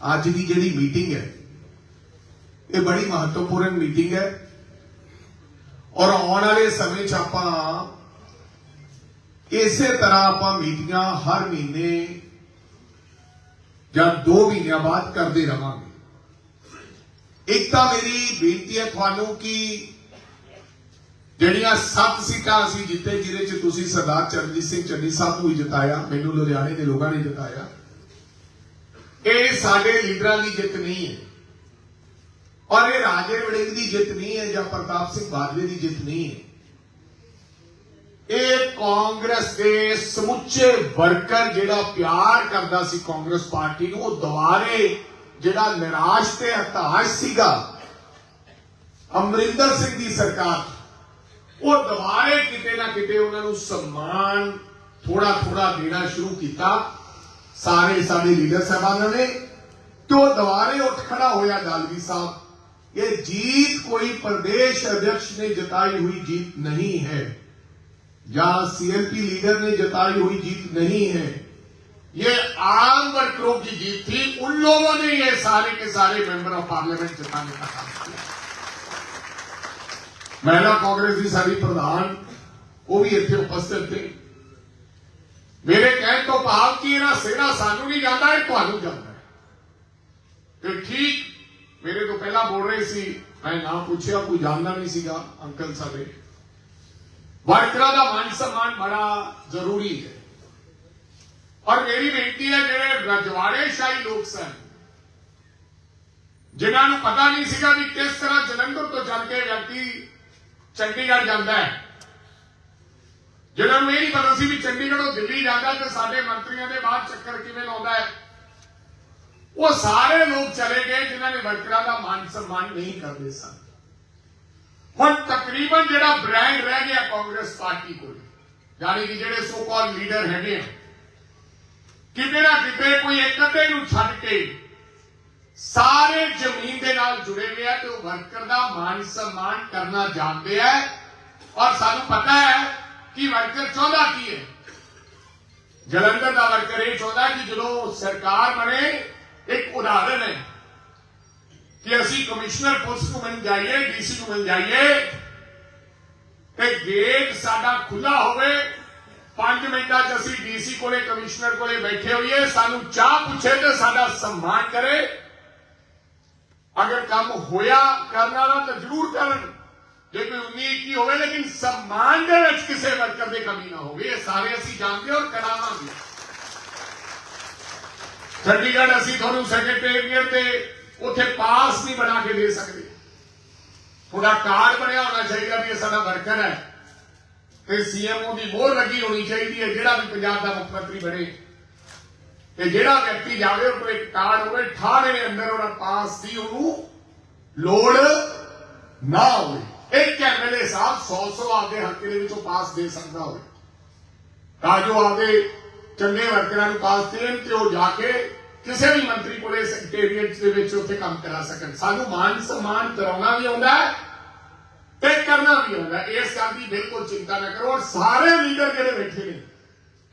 ਅੱਜ ਦੀ ਜਿਹੜੀ ਮੀਟਿੰਗ ਹੈ, ਇਹ ਬੜੀ ਮਹੱਤਵਪੂਰਨ ਮੀਟਿੰਗ ਹੈ। ਔਰ ਆਉਣ ਵਾਲੇ ਸਮੇਂ 'ਚ ਆਪਾਂ ਇਸੇ ਤਰ੍ਹਾਂ ਆਪਾਂ ਮੀਟਿੰਗਾਂ ਹਰ ਮਹੀਨੇ ਜਾਂ 2 ਮਹੀਨਿਆਂ ਬਾਅਦ ਕਰਦੇ ਰਵਾਂਗੇ। ਇੱਕ ਤਾਂ ਮੇਰੀ ਬੇਨਤੀ ਹੈ ਤੁਹਾਨੂੰ ਕਿ ਜਿਹੜੀਆਂ ਸੱਤ ਸੀਟਾਂ ਅਸੀਂ ਜਿੱਤੇ, ਜਿਹਦੇ 'ਚ ਤੁਸੀਂ ਸਰਦਾਰ ਚਰਨਜੀਤ ਸਿੰਘ ਚੰਨੀ ਸਾਹਿਬ ਨੂੰ ਵੀ ਜਿਤਾਇਆ, ਮੈਨੂੰ ਲੁਧਿਆਣੇ ਦੇ ਲੋਕਾਂ ਨੇ ਜਿਤਾਇਆ। ਇਹ ਸਾਡੇ ਲੀਡਰਾਂ ਦੀ ਜਿੱਤ ਨਹੀਂ ਹੈ। ਔਰ ਇਹ ਰਾਜੇ ਵੜਿੰਗ ਦੀ ਜਿੱਤ ਨਹੀਂ ਹੈ ਜਾਂ ਪ੍ਰਤਾਪ ਸਿੰਘ ਬਾਜਵੇ ਦੀ ਜਿੱਤ ਨਹੀਂ ਹੈ। ਇਹ ਕਾਂਗਰਸ ਦੇ ਸਮੁੱਚੇ ਵਰਕਰ ਜਿਹੜਾ ਪਿਆਰ ਕਰਦਾ ਸੀ ਕਾਂਗਰਸ ਪਾਰਟੀ ਨੂੰ, ਉਹ ਦੁਬਾਰੇ ਜਿਹੜਾ ਨਿਰਾਸ਼ ਤੇ ਹਤਾਸ਼ ਸੀਗਾ, ਅਮਰਿੰਦਰ ਸਿੰਘ ਦੀ ਸਰਕਾਰ, ਉਹ ਦੁਬਾਰੇ ਕਿਤੇ ਨਾ ਕਿਤੇ ਉਹਨਾਂ ਨੂੰ ਸਨਮਾਨ ਥੋੜਾ ਥੋੜਾ ਦੇਣਾ ਸ਼ੁਰੂ ਕੀਤਾ। ਸਾਰੇ ਸਾਡੇ ਲੀਡਰ ਸਾਹਿਬਾਨਾਂ ਨੇ ਤੇ ਉਹ ਦੁਬਾਰੇ ਉੱਠ ਖੜਾ ਹੋਇਆ ਗਾਲਵੀ ਸਾਹਿਬ ਇਹ ਜੀਤ ਕੋਈ ਪ੍ਰਦੇਸ਼ ਅਧਿਕਸ਼ ਨੇ ਜਤਾਈ हुई जीत नहीं है या सीएलपी लीडर ने जताई हुई जीत नहीं है ये आम वर्करों की जीत थी उन लोगों ने ये सारे के सारे मेंबर ऑफ पार्लियामेंट जिताने का काम किया ਮਹਿਲਾ ਕਾਂਗਰਸ ਦੀ ਸਾਡੀ ਪ੍ਰਧਾਨ ਉਹ ਵੀ ਇੱਥੇ ਉਪਸਥਿਤ ਨੇ ਮੇਰੇ ਕਹਿਣ ਤੋਂ ਭਾਵ ਕਿ ਇਹਨਾਂ ਸੇਨਾ ਸਾਨੂੰ ਨਹੀਂ ਜਾਂਦਾ, ਇਹ ਤੁਹਾਨੂੰ ਜਾਂਦਾ ਤੇ ਠੀਕ ਮੇਰੇ ਤੋਂ ਪਹਿਲਾਂ ਬੋਲ ਰਹੇ ਸੀ, ਮੈਂ ਨਾ ਪੁੱਛਿਆ, ਕੋਈ ਜਾਣਦਾ ਨਹੀਂ ਸੀਗਾ ਅੰਕਲ ਸਾਡੇ। ਵਰਕਰਾਂ ਦਾ ਮਾਨ ਸਨਮਾਨ ਬੜਾ ਜ਼ਰੂਰੀ ਹੈ। ਔਰ ਮੇਰੀ ਬੇਨਤੀ ਹੈ, ਜਿਹੜੇ ਰਜਵਾੜੇ ਸ਼ਾਹੀ ਲੋਕ ਸਨ, ਜਿਨ੍ਹਾਂ ਨੂੰ ਪਤਾ ਨਹੀਂ ਸੀਗਾ ਵੀ ਕਿਸ ਤਰ੍ਹਾਂ ਜਲੰਧਰ ਤੋਂ ਚੱਲ ਕੇ ਵਿਅਕਤੀ ਚੰਡੀਗੜ੍ਹ ਜਾਂਦਾ ਹੈ। ਜਿਹਨਾਂ ਨੂੰ ਇਹ ਨਹੀਂ ਪਤਾ ਸੀ ਵੀ ਚੰਡੀਗੜ੍ਹੋਂ ਦਿੱਲੀ ਜਾਂਦਾ ਤੇ ਸਾਡੇ ਮੰਤਰੀਆਂ ਦੇ ਬਾਅਦ ਚੱਕਰ ਕਿਵੇਂ ਲਾਉਂਦਾ ਹੈ। ਉਹ ਸਾਰੇ ਲੋਕ ਚਲੇ ਗਏ ਜਿਨ੍ਹਾਂ ਨੇ ਵਰਕਰਾਂ ਦਾ ਮਾਨ ਸਨਮਾਨ ਨਹੀਂ ਕਰਦੇ ਸਨ। ਹੁਣ ਤਕਰੀਬਨ ਜਿਹੜਾ ਬ੍ਰਾਂਡ ਰਹਿ ਗਿਆ ਕਾਂਗਰਸ ਪਾਰਟੀ ਕੋਲ, ਯਾਨੀ ਕਿ ਜਿਹੜੇ ਸੋ ਕਾਲ ਲੀਡਰ ਹੈਗੇ ਆ, ਕਿਤੇ ਨਾ ਕਿਤੇ ਕੋਈ ਇੱਕ ਅੱਧੇ ਨੂੰ ਛੱਡ ਕੇ ਸਾਰੇ ਜ਼ਮੀਨ ਦੇ ਨਾਲ ਜੁੜੇ ਹੋਏ ਆ ਤੇ ਉਹ ਵਰਕਰ ਦਾ ਮਾਨ ਸਨਮਾਨ ਕਰਨਾ ਜਾਣਦੇ ਆ। ਔਰ ਸਾਨੂੰ ਪਤਾ ਹੈ ਕਿ ਵਰਕਰ ਚਾਹੁੰਦਾ ਕੀ ਹੈ? ਜਲੰਧਰ ਦਾ ਵਰਕਰ ਇਹ ਚਾਹੁੰਦਾ ਕਿ ਜਦੋਂ ਸਰਕਾਰ ਬਣੇ, ਇੱਕ ਉਦਾਹਰਣ ਹੈ ਕਿ ਅਸੀਂ ਕਮਿਸ਼ਨਰ ਪੁਲਿਸ ਨੂੰ ਮਿਲ ਜਾਈਏ, ਡੀਸੀ ਨੂੰ ਮਿਲ ਜਾਈਏ, ਤੇ ਗੇਟ ਸਾਡਾ ਖੁੱਲਾ ਹੋਵੇ 5 ਮਿੰਟਾਂ 'ਚ ਅਸੀਂ ਡੀਸੀ ਕੋਲੇ, ਕਮਿਸ਼ਨਰ ਕੋਲੇ ਬੈਠੇ ਹੋਈਏ, ਸਾਨੂੰ ਚਾਹ ਪੁੱਛੇ ਤੇ ਸਾਡਾ ਸਨਮਾਨ ਕਰੇ। ਅਗਰ ਕੰਮ ਹੋਇਆ ਕਰਨ ਵਾਲਾ ਤਾਂ ਜ਼ਰੂਰ ਕਰਨ। ਜੇ ਕੋਈ ਉਮੀਦ ਕੀ ਹੋਵੇ, ਲੇਕਿਨ ਸਨਮਾਨ ਦੇ ਵਿੱਚ ਕਿਸੇ ਵਰਕਰ ਦੀ ਕਮੀ ਨਾ ਹੋਵੇ, ਇਹ ਸਾਰੇ ਅਸੀਂ ਜਾਣਦੇ ਔਰ ਕਰਾਵਾਂਗੇ। ਚੰਡੀਗੜ੍ਹ ਅਸੀਂ ਤੁਹਾਨੂੰ ਸੈਕਟਰੀਏਟ ਤੇ ਉੱਥੇ ਪਾਸ ਨਹੀਂ ਬਣਾ ਕੇ ਦੇ ਸਕਦੇ ਥੋੜਾ ਕਾਰਡ ਬਣਿਆ ਹੋਣਾ ਚਾਹੀਦਾ ਵੀ ਇਹ ਸਾਡਾ ਵਰਕਰ ਹੈ। ਤੇ ਸੀਐਮਓ ਦੀ ਮੋਹਰ ਲੱਗੀ ਹੋਣੀ ਚਾਹੀਦੀ ਹੈ, ਜਿਹੜਾ ਵੀ ਪੰਜਾਬ ਦਾ ਮੁੱਖ ਮੰਤਰੀ ਬਣੇ। ਤੇ ਜਿਹੜਾ ਵਿਅਕਤੀ ਜਾਵੇ ਉਹ ਕੋਲ ਕਾਰਡ ਹੋਵੇ ਠਾਣੇ ਦੇ ਅੰਦਰ ਉਹਦਾ ਪਾਸ ਦੀ ਉਹਨੂੰ ਲੋੜ ਨਾ ਹੋਵੇ। ਇੱਕ ਐਮਐਲਏ ਸਾਹਿਬ 100 100 ਆਪਦੇ ਹਲਕੇ ਦੇ ਵਿੱਚੋਂ ਪਾਸ ਦੇ ਸਕਦਾ ਹੋਵੇ। ਤਾਂ ਜੋ ਆਪਦੇ ਚੰਗੇ ਵਰਕਰਾਂ ਨੂੰ ਪਾਸ ਦੇਣ ਤੇ ਉਹ ਜਾ ਕੇ ਕਿਸੇ ਵੀ ਮੰਤਰੀ ਕੋਲੇ ਸੈਕਟਰੀਏਟ ਦੇ ਵਿੱਚ ਉੱਥੇ ਕੰਮ ਕਰਾ ਸਕਣ। ਸਾਨੂੰ ਮਾਨ ਸਨਮਾਨ ਕਰਾਉਣਾ ਵੀ ਆਉਂਦਾ ਹੈ ਤੇ ਕਰਨਾ ਵੀ ਆਉਂਦਾ ਇਸ ਗੱਲ ਦੀ ਬਿਲਕੁਲ ਚਿੰਤਾ ਨਾ ਕਰੋ। ਔਰ ਸਾਰੇ ਲੀਡਰ ਜਿਹੜੇ ਬੈਠੇ ਨੇ,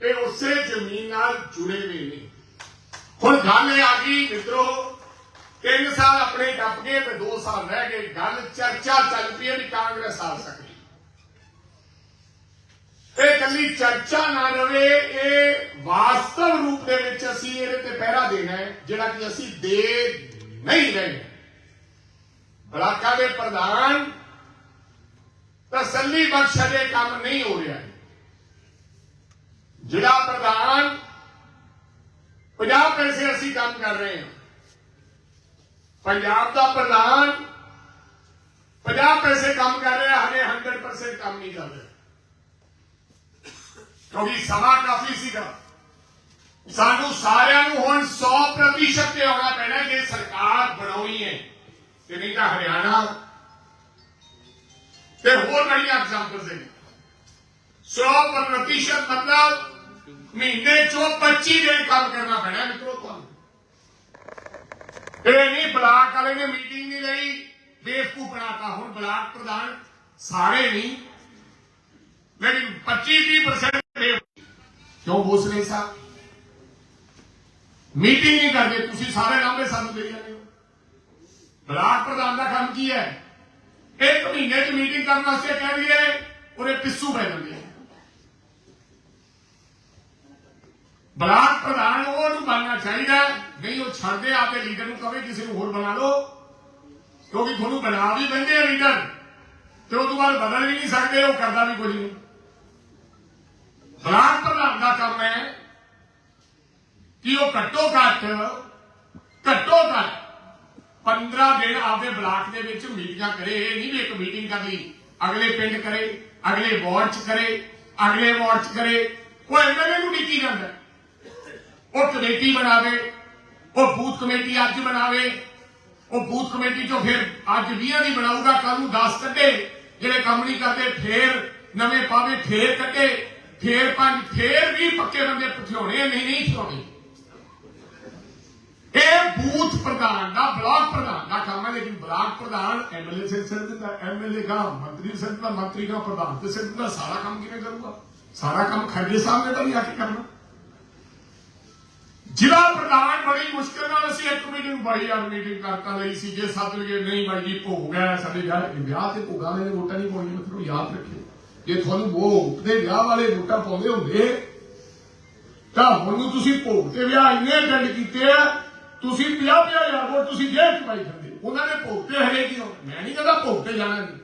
ਇਹ ਉਸੇ ਜ਼ਮੀਨ ਨਾਲ ਜੁੜੇ ਹੋਏ ਨੇ। ਹੁਣ ਗੱਲ ਇਹ ਆ ਗਈ, ਮਿੱਤਰੋ ਤਿੰਨ ਸਾਲ ਆਪਣੇ ਟੱਪ ਗਏ ਤੇ 2 ਸਾਲ ਰਹਿ ਗਏ। ਗੱਲ ਚਰਚਾ ਚੱਲ ਪਈ ਹੈ ਵੀ ਕਾਂਗਰਸ ਆ ਸਕਦੀ। ਇਹ ਕੱਲੀ ਚਰਚਾ ਨਾ ਰਵੇ, ਇਹ ਵਾਸਤਵ ਰੂਪ ਦੇ ਵਿੱਚ ਅਸੀਂ ਇਹਦੇ ਤੇ ਪਹਿਰਾ ਦੇਣਾ ਹੈ, ਜਿਹੜਾ ਕਿ ਅਸੀਂ ਦੇ ਨਹੀਂ ਰਹੇ। ਬਲਾਕਾਂ ਦੇ ਪ੍ਰਧਾਨ ਤਸੱਲੀ ਬਖਸ਼ ਅਜੇ ਕੰਮ ਨਹੀਂ ਹੋ ਰਿਹਾ। ਜਿਹੜਾ ਪ੍ਰਧਾਨ 50 ਪੈਸੇ ਅਸੀਂ ਕੰਮ ਕਰ ਰਹੇ ਹਾਂ। ਪੰਜਾਬ ਦਾ ਪ੍ਰਧਾਨ 50 ਪੈਸੇ ਕੰਮ ਕਰ ਰਿਹਾ ਹਲੇ 100% ਕੰਮ ਨਹੀਂ ਕਰ ਰਿਹਾ। ਕਿਉਂਕਿ ਸਮਾਂ ਕਾਫੀ ਸੀਗਾ। ਸਾਨੂੰ ਸਾਰਿਆਂ ਨੂੰ ਹੁਣ 100% ਤੇ ਆਉਣਾ ਪੈਣਾ ਜੇ ਸਰਕਾਰ ਬਣਾਉਣੀ ਹੈ। ਤੇ ਨਹੀਂ ਤਾਂ ਹਰਿਆਣਾ। ਤੇ ਹੋਰ ਬੜੀਆਂ ਐਗਜ਼ਾਮਪਲਸ ਨੇ। 100% ਮਤਲਬ ਮਹੀਨੇ ਚੋਂ 25 ਦਿਨ ਕੰਮ ਕਰਨਾ ਪੈਣਾ ਮਿੱਤਰੋ। ਤੁਹਾਨੂੰ ਨਹੀਂ, ਬਲਾਕ ਵਾਲੇ ਨੇ ਮੀਟਿੰਗ ਨਹੀਂ ਲਈ। ਬੇਵਕੂਫ ਬਣਾਤਾ। ਹੁਣ ਬਲਾਕ ਪ੍ਰਧਾਨ ਸਾਰੇ ਨਹੀਂ। ਲੇਕਿਨ 25 30% ਕਿਉਂ ਬੋਸਲੇ ਸਾਹਿਬ ਮੀਟਿੰਗ ਨਹੀਂ ਕਰਦੇ। ਤੁਸੀਂ ਸਾਰੇ ਲਾਂਭੇ ਸਾਨੂੰ ਦੇ ਜਾਂਦੇ ਹੋ। ਬਲਾਕ ਪ੍ਰਧਾਨ ਦਾ ਕੰਮ ਕੀ ਹੈ? ਇੱਕ ਮਹੀਨੇ 'ਚ ਮੀਟਿੰਗ ਕਰਨ ਵਾਸਤੇ ਕਹਿ ਦਈਏ, ਉਹਦੇ ਪਿੱਸੂ ਪੈ ਜਾਂਦੇ ਆ। ਬਲਾਕ ਪ੍ਰਧਾਨ ਉਹਨੂੰ ਬਣਨਾ ਚਾਹੀਦਾ ਨਹੀਂ, ਉਹ ਛੱਡਦੇ ਆਪਦੇ ਲੀਡਰ ਨੂੰ ਕਵੇ ਕਿਸੇ ਨੂੰ ਹੋਰ ਬਣਾ ਲਓ। ਕਿਉਂਕਿ ਤੁਹਾਨੂੰ ਬਣਾ ਵੀ ਬੰਦੇ ਆ ਲੀਡਰ ਤੇ ਉਹ ਤੋਂ ਬਾਅਦ ਬਦਲ ਵੀ ਨਹੀਂ ਸਕਦੇ, ਉਹ ਕਰਦਾ ਵੀ ਕੁਝ ਨਹੀਂ। ਬਲਾਕ ਪ੍ਰਧਾਨ ਦਾ ਕੰਮ ਹੈ ਕਿ ਉਹ ਘੱਟੋ ਘੱਟ ਘੱਟੋ ਘੱਟ 15 ਦਿਨ ਆਪਦੇ ਬਲਾਕ ਦੇ ਵਿੱਚ ਮੀਟਿੰਗਾਂ ਕਰੇ। ਇਹ ਨਹੀਂ ਵੀ ਇੱਕ ਮੀਟਿੰਗ ਕਰ ਲਈ ਅਗਲੇ ਪਿੰਡ ਕਰੇ, ਅਗਲੇ ਵਾਰਡ 'ਚ ਕਰੇ, ਅਗਲੇ ਵਾਰਡ 'ਚ ਕਰੇ। ਉਹ ਐਮਐਲਏ ਨੂੰ ਡੀਕੀ ਜਾਂਦਾ ਉਹ ਕਮੇਟੀ ਬਣਾਵੇ, ਉਹ ਬੂਥ ਕਮੇਟੀ ਅੱਜ ਬਣਾਵੇ, ਉਹ ਬੂਥ ਕਮੇਟੀ ਚੋਂ ਫਿਰ ਅੱਜ 20 ਦੀ ਬਣਾਊਗਾ ਕੱਲ ਨੂੰ 10 ਕੱਢੇ, ਜਿਹੜੇ ਕੰਮ ਨਹੀਂ ਕਰਦੇ, ਫੇਰ ਨਵੇਂ ਪਾਵੇ, ਫੇਰ ਕੱਢੇ, ਫੇਰ ਪੰਜ, ਫੇਰ ਵੀ ਪੱਕੇ ਬੰਦੇ ਪਠਿਆਉਣੇ, ਨਹੀਂ ਨਹੀਂ ਪਠਿਆਉਣੇ। ਇਹ ਬੂਥ ਪ੍ਰਧਾਨ ਦਾ, ਬਲਾਕ ਪ੍ਰਧਾਨ ਦਾ ਕੰਮ ਹੈ, ਲੇਕਿਨ ਬਲਾਕ ਪ੍ਰਧਾਨ ਐਮਐਲਏ ਸੇ ਸਿਰ ਦਿੰਦਾ ਐਮਐਲਏ ਦਾ, ਮੰਤਰੀ ਸਿਰ ਦਿੰਦਾ, ਮੰਤਰੀ ਦਾ, ਪ੍ਰਧਾਨ ਤੇ ਸਿਰ ਦਿੰਦਾ, ਸਾਰਾ ਕੰਮ ਕਿਵੇਂ ਕਰੂਗਾ? ਸਾਰਾ ਕੰਮ ਖਰਗੇ ਸਾਹਿਬ ਨੇ ਤਾਂ ਨਹੀਂ ਆ ਕੇ ਕਰਨਾ। ਜ਼ਿਲ੍ਹਾ ਪ੍ਰਧਾਨ ਬੜੀ ਮੁਸ਼ਕਲ ਨਾਲ ਅਸੀਂ ਇੱਕ ਮੀਟਿੰਗ ਬਾਈ ਯਾਰ ਮੀਟਿੰਗ ਕਰਤਾ ਲਈ ਸੀ, ਜੇ ਸੱਦ ਲਗੇ ਨਹੀਂ ਬਾਈ ਜੀ ਭੋਗ ਹੈ, ਸਾਡੇ ਵਿਆਹ ਵਿਆਹ ਤੇ ਭੋਗਾਂ ਵਾਲੇ ਨੇ ਵੋਟਾਂ ਨਹੀਂ ਪਾਉਣੀਆਂ ਫਿਰ ਉਹ ਯਾਦ ਰੱਖਿਓ। ਜੇ ਤੁਹਾਨੂੰ ਉਹ ਦੇ ਵਿਆਹ ਵਾਲੇ ਵੋਟਾਂ ਪਾਉਂਦੇ ਹੁੰਦੇ, ਤਾਂ ਹੁਣ ਨੂੰ ਤੁਸੀਂ ਭੋਗ ਤੇ ਵਿਆਹ ਇੰਨੇ ਅਟੈਂਡ ਕੀਤੇ ਆ, ਤੁਸੀਂ 50 ਹਜ਼ਾਰ ਵੋਟ ਤੁਸੀਂ ਜੇਬ ਚ ਪਾਈ ਫਿਰਦੇ ਉਹਨਾਂ ਨੇ ਭੋਗ ਤੇ ਹਰੇ ਕੀ ਹੋਣਾ ਮੈਂ ਨਹੀਂ ਕਹਿੰਦਾ ਭੋਗ ਤੇ ਜਾਣਾ ਨਹੀਂ।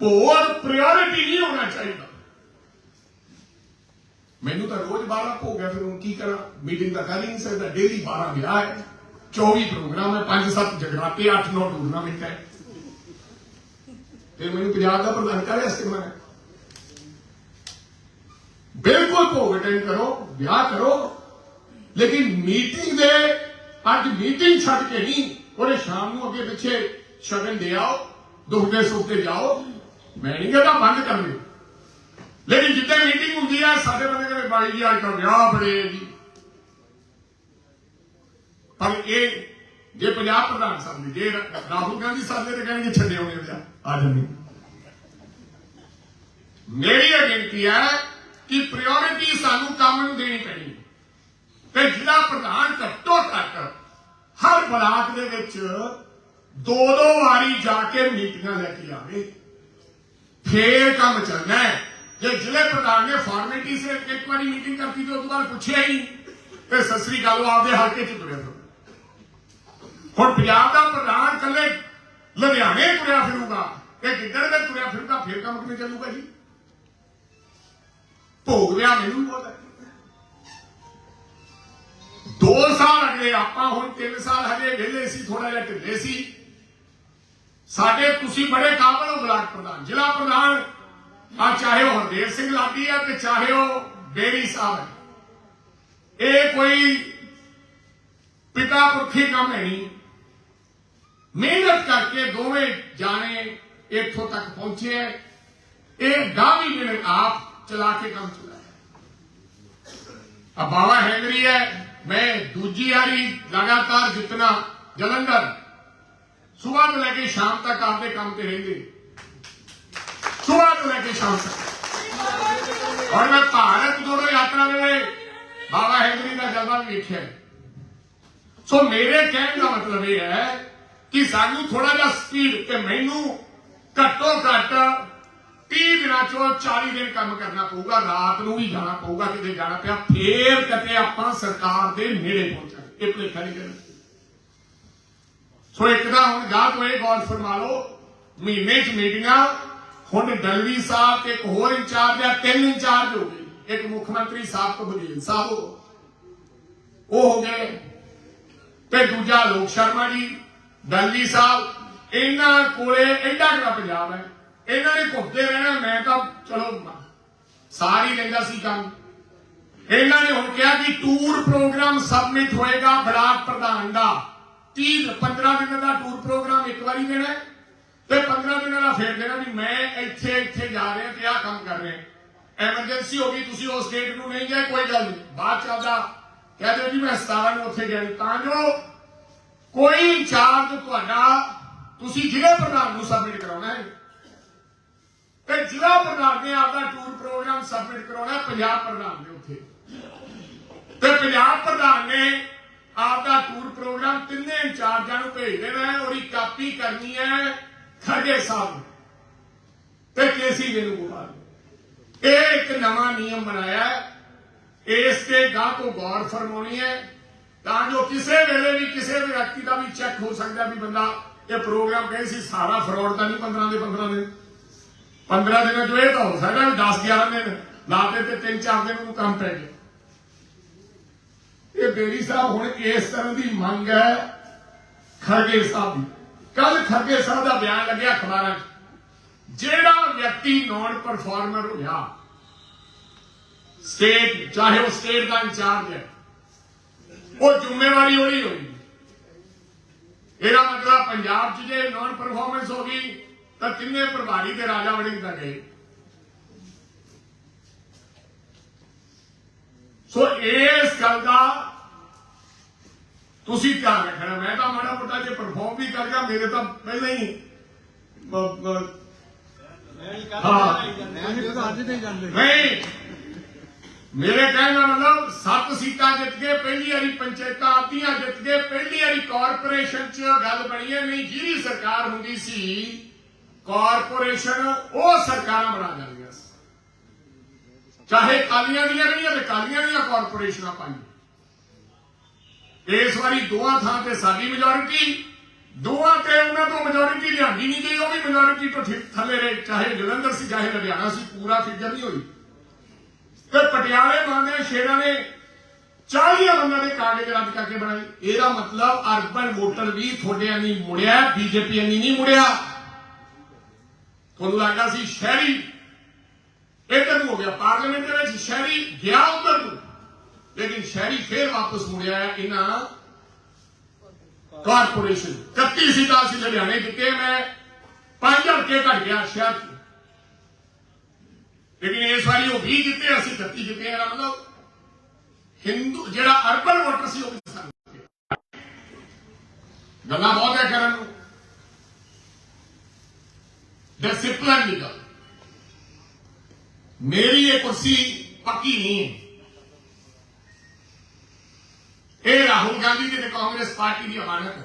ਭੋਗ ਪ੍ਰਾਇੋਰਟੀ ਨਹੀਂ ਹੋਣਾ ਚਾਹੀਦਾ। ਮੈਨੂੰ ਤਾਂ ਰੋਜ਼ 12 ਭੋਗ ਹੈ ਫਿਰ ਹੁਣ ਕੀ ਕਰਾਂ? ਮੀਟਿੰਗ ਤਾਂ ਕਰ ਹੀ ਨਹੀਂ ਸਕਦਾ ਡੇਲੀ 12 ਵਿਆਹ ਹੈ। 24 ਪ੍ਰੋਗਰਾਮ ਹੈ 5-7 ਜਗਰਾਤੇ 8-9 ਟੂਰਨਾਮੈਂਟ ਹੈ। ਤੇ ਮੈਨੂੰ ਪੰਜਾਬ ਦਾ ਪ੍ਰਧਾਨ ਕਰਿਆ ਸੀ ਮੈਂ। ਬਿਲਕੁਲ ਭੋਗ ਅਟੈਂਡ ਕਰੋ, ਵਿਆਹ ਕਰੋ। ਲੇਕਿਨ ਮੀਟਿੰਗ ਦੇ, ਅੱਜ ਮੀਟਿੰਗ ਛੱਡ ਕੇ ਨਹੀਂ ਉਹਨੇ ਸ਼ਾਮ ਨੂੰ ਅੱਗੇ ਪਿੱਛੇ ਸ਼ਗਨ ਦੇ ਆਓ, ਦੁੱਖ ਦੇ ਸੁੱਖ ਤੇ ਜਾਓ। ਮੈਂ ਨਹੀਂ ਕਹਿੰਦਾ ਬੰਦ ਕਰ ਦਿਓ। ਲੇਕਿਨ ਜਿੱਥੇ ਮੀਟਿੰਗ ਹੁੰਦੀ ਹੈ ਸਾਡੇ ਬੰਦੇ ਕਹਿੰਦੇ ਬਾਈ ਜੀ ਅੱਜ ਤਾਂ ਵਿਆਹ ਬੜੇ ਆ ਜੀ। ਪਰ ਇਹ ਜੇ ਪੰਜਾਬ ਪ੍ਰਧਾਨ ਸਾਹਿਬ ਨੇ ਜੇ ਰਾਹੁਲ ਗਾਂਧੀ ਸਾਹਿਬ ਨੇ ਤਾਂ ਕਹਿਣਗੇ ਛੱਡੇ ਹੋਣੇ ਵਿਆਹ। ਆ ਜਾਂਦੇ ਮੇਰੀ ਇਹ ਬੇਨਤੀ ਹੈ ਕਿ ਪ੍ਰਾਇੋਰਟੀ ਸਾਨੂੰ ਕੰਮ ਨੂੰ ਦੇਣੀ ਪੈਣੀ। ਤੇ ਜ਼ਿਲ੍ਹਾ ਪ੍ਰਧਾਨ ਘੱਟੋ ਘੱਟ ਹਰ ਬਲਾਕ ਦੇ ਵਿੱਚ ਦੋ ਦੋ ਵਾਰੀ ਜਾ ਕੇ ਮੀਟਿੰਗਾਂ ਲੈ ਕੇ ਆਵੇ। ਫੇਰ ਕੰਮ ਚੱਲਣਾ ਹੈ। ਜੇ ਜ਼ਿਲ੍ਹੇ ਪ੍ਰਧਾਨ ਨੇ ਫਾਰਮੈਲਿਟੀ ਸੇ ਇੱਕ ਵਾਰੀ ਮੀਟਿੰਗ ਕਰਤੀ ਤੇ ਉਸ ਤੋਂ ਬਾਅਦ ਪੁੱਛਿਆ ਹੀ ਨਹੀਂ, ਤੇ ਸਸਰੀ ਗੱਲ ਆਪਦੇ ਹਲਕੇ ਚ ਤੁਰਿਆ ਹੁਣ ਪੰਜਾਬ ਦਾ ਪ੍ਰਧਾਨ ਕੱਲੇ ਲੁਧਿਆਣੇ ਤੁਰਿਆ ਫਿਰੂਗਾ ਤੇ ਜਿੱਧਰ ਦੇ ਤੁਰਿਆ ਫਿਰੂਗਾ ਫੇਰ ਕੰਮ ਕਿਵੇਂ ਚੱਲੂਗਾ ਜੀ? ਭੋਗ ਲਿਆ ਮੈਨੂੰ ਵੀ ਪਤਾ ਦੋ ਸਾਲ ਅਗਲੇ ਆਪਾਂ ਹੁਣ 3 ਸਾਲ ਹਜੇ ਵਿਹਲੇ ਸੀ ਥੋੜਾ ਜਿਹਾ ਢਿੱਲੇ ਸੀ। ਸਾਡੇ ਤੁਸੀਂ ਬੜੇ ਕਾਬਲ ਹੋ ਬਲਾਕ ਪ੍ਰਧਾਨ ਜ਼ਿਲ੍ਹਾ ਪ੍ਰਧਾਨ ਆ ਚਾਹੇ ਉਹ ਹਰਦੇਵ ਸਿੰਘ ਲਾਡੀ ਆ ਤੇ ਚਾਹੇ ਉਹ ਬੇਰੀ ਸਾਹਿਬ ਹੈ। ਇਹ ਕੋਈ ਪਿਤਾ ਪੁਰਖੀ ਕੰਮ ਹੈ ਨਹੀਂ। ਮਿਹਨਤ ਕਰਕੇ ਦੋਵੇਂ ਜਾਣੇ ਇੱਥੋਂ ਤੱਕ ਪਹੁੰਚੇ ਹੈ। ਇਹ ਡਾਹ ਵੀ ਮੇਰੇ ਆਪ ਚਲਾ ਕੇ ਕੰਮ ਚਲਾਇਆ ਆ ਬਾਬਾ ਹੈਂਗਰੀ ਹੈ, ਮੈਂ ਦੂਜੀ ਵਾਰੀ ਲਗਾਤਾਰ ਜਿਤਨਾ ਜਲੰਧਰ। ਸਵੇਰ ਨੂੰ ਲੈ ਕੇ ਸ਼ਾਮ ਤੱਕ ਆਪਦੇ ਕੰਮ ਤੇ ਰਹਿੰਦੇ। ਸੁਬਹ ਲੈ ਕੇ ਸ਼ਾਮ ਔਰ ਮੈਂ ਭਾਰਤ ਜੋੜੋ ਯਾਤਰਾ ਵੇਲੇ ਬਾਬਾ ਹੈਂਗਰੀ ਦਾ ਜਲਵਾ ਵੀ ਵੇਖਿਆ। ਸੋ ਮੇਰੇ ਕਹਿਣ ਦਾ ਮਤਲਬ ਇਹ ਹੈ ਕਿ ਸਾਨੂੰ ਥੋੜਾ ਜਿਹਾ ਸਪੀਡ ਤੇ ਮੈਨੂੰ ਘੱਟੋ ਘੱਟ 30 ਦਿਨਾਂ ਚੋਂ 40 ਦਿਨ ਕੰਮ ਕਰਨਾ ਪਊਗਾ, ਰਾਤ ਨੂੰ ਵੀ ਜਾਣਾ ਪਊਗਾ, ਕਿਤੇ ਜਾਣਾ ਪਿਆ, ਫੇਰ ਕਿਤੇ ਆਪਾਂ ਸਰਕਾਰ ਦੇ ਨੇੜੇ ਪਹੁੰਚਾਂਗੇ ਇਹ ਭੁਲੇਖਾ ਨਹੀਂ ਕਰਨਾ। ਸੋ ਇੱਕ ਤਾਂ ਹੁਣ ਗਾਹ ਤੋਂ ਇਹ ਗੌਰ ਫਰਮਾ ਲਓ ਮਹੀਨੇ 'ਚ ਮੀਟਿੰਗਾਂ ਹੁਣ ਦਲਵੀ ਸਾਹਿਬ ਤੇ ਇੱਕ ਹੋਰ ਇੰਚਾਰਜ ਆ, ਤਿੰਨ ਇੰਚਾਰਜ ਹੋ ਗਏ। ਇੱਕ ਮੁੱਖ ਮੰਤਰੀ ਸਾਹਿਬ ਤੋਂ ਬਦੇਲ ਸਾਹਿਬ ਹੋ ਉਹ ਹੋ ਗਏ ਤੇ ਦੂਜਾ ਲੋਕ ਸ਼ਰਮਾ ਜੀ ਦਲਵੀ ਸਾਹਿਬ, ਇਹਨਾਂ ਕੋਲੇ ਐਡਾ ਕਿਹੜਾ ਪੰਜਾਬ ਹੈ। ਇਹਨਾਂ ਨੇ ਘੁੱਟਦੇ ਰਹਿਣਾ, ਮੈਂ ਤਾਂ ਚਲੋ ਸਾਰੀ ਲੈਂਦਾ ਸੀ ਕੰਮ। ਇਹਨਾਂ ਨੇ ਹੁਣ ਕਿਹਾ ਕਿ ਟੂਰ ਪ੍ਰੋਗਰਾਮ ਸਬਮਿਟ ਹੋਏਗਾ ਬਲਾਕ ਪ੍ਰਧਾਨ ਦਾ। 30 15 ਦਿਨਾਂ ਦਾ ਟੂਰ ਪ੍ਰੋਗਰਾਮ ਇੱਕ ਵਾਰੀ ਦੇਣਾ ਹੈ। ਤੇ 15 ਦਿਨਾਂ ਦਾ ਫੇਰ ਦੇਣਾ ਵੀ ਮੈਂ ਇੱਥੇ ਇੱਥੇ ਜਾ ਰਿਹਾ ਤੇ ਆਹ ਕੰਮ ਕਰ ਰਿਹਾ। ਐਮਰਜੈਂਸੀ ਹੋ ਗਈ, ਤੁਸੀਂ ਉਸ ਡੇਟ ਨੂੰ ਨਹੀਂ ਗਏ ਕੋਈ ਗੱਲ ਨਹੀਂ। ਬਾਅਦ ਚ ਆਦਾ ਕਹਿ ਦਿਓ ਜੀ, ਮੈਂ 17 ਨੂੰ ਉੱਥੇ ਗਿਆ ਤਾਂ ਜੋ ਕੋਈ ਇੰਚਾਰਜ ਤੁਹਾਡਾ ਤੁਸੀਂ ਜ਼ਿਲ੍ਹੇ ਪ੍ਰਧਾਨ ਨੂੰ ਸਬਮਿਟ ਕਰਾਉਣਾ ਹੈ। ਤੇ ਜ਼ਿਲ੍ਹਾ ਪ੍ਰਧਾਨ ਨੇ ਆਪਦਾ ਟੂਰ ਪ੍ਰੋਗਰਾਮ ਸਬਮਿਟ ਕਰਾਉਣਾ ਪੰਜਾਬ ਪ੍ਰਧਾਨ ਦੇ ਉੱਥੇ। ਤੇ ਪੰਜਾਬ ਪ੍ਰਧਾਨ ਨੇ ਆਪਦਾ ਟੂਰ ਪ੍ਰੋਗਰਾਮ ਤਿੰਨੇ ਇੰਚਾਰਜਾਂ ਨੂੰ ਭੇਜ ਦੇਣਾ ਹੈ, ਉਹਦੀ ਕਾਪੀ ਕਰਨੀ ਹੈ ਖਰਗੇ ਸਾਹਿਬ ਤੇ ਕੇਸੀ ਵੇਣੂਗੋਪਾਲ ਇਹ ਇੱਕ ਨਵਾਂ ਨਿਯਮ ਬਣਾਇਆ ਇਸ ਤੇ ਗਾਹ ਤੋਂ ਗੌਰ ਫਰਮਾਉਣੀ ਹੈ। ਤਾਂ ਜੋ ਕਿਸੇ ਵੇਲੇ ਵੀ ਕਿਸੇ ਵੀ ਵਿਅਕਤੀ ਦਾ ਵੀ ਚੈੱਕ ਹੋ ਸਕਦਾ ਵੀ ਬੰਦਾ ਇਹ ਪ੍ਰੋਗਰਾਮ ਕਹੇ ਸੀ ਸਾਰਾ ਫਰਾਡ ਤਾਂ ਨਹੀਂ 15 ਦੇ 15 ਦਿਨ 15 ਦਿਨਾਂ ਚ ਇਹ ਤਾਂ ਹੋ ਸਕਦਾ ਵੀ 10 11 ਦਿਨ ਲਾਤੇ ਤੇ 3 4 ਦਿਨ ਨੂੰ ਕੰਮ ਪੈ ਗਿਆ ਇਹ ਬੇਰੀ ਸਾਹਿਬ ਹੁਣ ਇਸ ਤਰ੍ਹਾਂ ਦੀ ਮੰਗ ਹੈ। ਖਰਗੇ ਸਾਹਿਬ ਦੀ। ਕੱਲ ਖਰਗੇ ਸਾਹਿਬ ਦਾ ਬਿਆਨ ਲੱਗਿਆ ਅਖਬਾਰਾਂ 'ਚ। ਜਿਹੜਾ ਵਿਅਕਤੀ ਨਾਨ ਪਰਫਾਰਮਰ ਹੋਇਆ ਸਟੇਟ ਚਾਹੇ ਉਹ ਸਟੇਟ ਦਾ ਇੰਚਾਰਜ ਹੈ, ਉਹ ਜ਼ਿੰਮੇਵਾਰੀ ਉਹਦੀ ਹੋਈ। ਇਹਦਾ ਮਤਲਬ ਪੰਜਾਬ 'ਚ ਜੇ ਨਾਨ ਪਰਫਾਰਮੈਂਸ ਹੋ ਗਈ, ਤਾਂ ਕਿੰਨੇ ਪ੍ਰਭਾਰੀ ਤੇ ਰਾਜਾ ਵੜਿੰਗ ਦਾ ਗਏ। ਸੋ ਇਸ ਗੱਲ ਦਾ ਤੁਸੀਂ ਧਿਆਨ ਰੱਖਣਾ, ਮੈਂ ਤਾਂ ਮਾੜਾ ਮੋਟਾ ਜੇ ਪਰਫਾਰਮ ਵੀ ਕਰ ਗਿਆ, ਮੇਰੇ ਤਾਂ ਪਹਿਲਾਂ ਹੀ ਨਹੀਂ। ਮੇਰੇ ਕਹਿਣ ਦਾ ਮਤਲਬ, ਸੱਤ ਸੀਟਾਂ ਜਿੱਤ ਕੇ ਪਹਿਲੀ ਵਾਰੀ ਪੰਚਾਇਤਾਂ ਆਪਦੀਆਂ ਜਿੱਤ ਕੇ ਪਹਿਲੀ ਵਾਰੀ ਕਾਰਪੋਰੇਸ਼ਨ 'ਚ ਗੱਲ ਬਣੀ ਹੈ, ਨਹੀਂ, ਜਿਹੜੀ ਸਰਕਾਰ ਹੁੰਦੀ ਸੀ ਕਾਰਪੋਰੇਸ਼ਨ ਉਹ ਸਰਕਾਰਾਂ ਬਣਾ ਜਾਂਦੀਆਂ ਸੀ। ਚਾਹੇ ਕਾਲੀਆਂ ਦੀਆਂ ਰਹੀਆਂ ਤੇ ਕਾਲੀਆਂ ਦੀਆਂ ਕਾਰਪੋਰੇਸ਼ਨਾਂ ਪਾਈਆਂ ਇਸ ਵਾਰੀ ਦੋਹਾਂ ਥਾਂ ਤੇ ਸਾਡੀ ਮੈਜੋਰਿਟੀ ਦੋਹਾਂ ਤੇ ਉਹਨਾਂ ਤੋਂ ਮੈਜੋਰਿਟੀ ਲਿਆਂਦੀ ਨਹੀਂ ਗਈ, ਉਹ ਵੀ ਮੈਜੋਰਿਟੀ ਤੋਂ ਥੱਲੇ ਰਹੇ, ਚਾਹੇ ਜਲੰਧਰ ਸੀ, ਚਾਹੇ ਲੁਧਿਆਣਾ ਸੀ, ਪੂਰਾ ਫਿਕਰ ਨਹੀਂ ਹੋਈ। ਤੇ ਪਟਿਆਲੇ ਮਾਨੇ ਸ਼ੇਰਾਂ ਨੇ 40 ਬੰਦਿਆਂ ਦੇ ਕਾਗਜ਼ ਰੱਦ ਕਰਕੇ ਬਣਾਏ। ਇਹਦਾ ਮਤਲਬ ਅਰਬਨ ਵੋਟਰ ਵੀ ਤੁਹਾਡੇ ਨਹੀਂ ਮੁੜਿਆ, ਬੀਜੇਪੀ ਨਹੀਂ ਮੁੜਿਆ। ਤੁਹਾਨੂੰ ਲੱਗਦਾ ਸੀ ਸ਼ਹਿਰੀ ਇੱਧਰ ਨੂੰ ਹੋ ਗਿਆ, ਪਾਰਲੀਮੈਂਟ ਦੇ ਵਿੱਚ ਸ਼ਹਿਰੀ ਗਿਆ ਉੱਧਰ ਨੂੰ। ਲੇਕਿਨ ਸ਼ਹਿਰੀ ਫੇਰ ਵਾਪਸ ਮੁੜਿਆ ਇਹਨਾਂ ਕਾਰਪੋਰੇਸ਼ਨ। 31 ਸੀਟਾਂ ਸੀ ਲੁਧਿਆਣੇ ਜਿੱਤੇ ਮੈਂ ਪੰਜ ਹਲਕੇ ਘਟ ਗਿਆ ਸ਼ਹਿਰ 'ਚ। ਲੇਕਿਨ ਇਸ ਵਾਰੀ ਉਹ 20 ਜਿੱਤੇ, ਅਸੀਂ 31 ਜਿੱਤੇ ਇਹਦਾ ਮਤਲਬ ਹਿੰਦੂ ਜਿਹੜਾ ਅਰਬਨ ਵੋਟਰ ਸੀ ਉਹ ਵੀ ਸਾਨੂੰ ਗੱਲਾਂ ਬਹੁਤ ਹੈ ਕਰਨ ਨੂੰ। ਡਿਸਪਲਿਨ ਦੀ ਗੱਲ। ਮੇਰੀ ਇਹ ਕੁਰਸੀ ਪੱਕੀ ਨਹੀਂ ਹੈ। ਇਹ ਰਾਹੁਲ ਗਾਂਧੀ ਜੀ ਤੇ ਕਾਂਗਰਸ ਪਾਰਟੀ ਦੀ ਅਮਾਨਤ ਹੈ।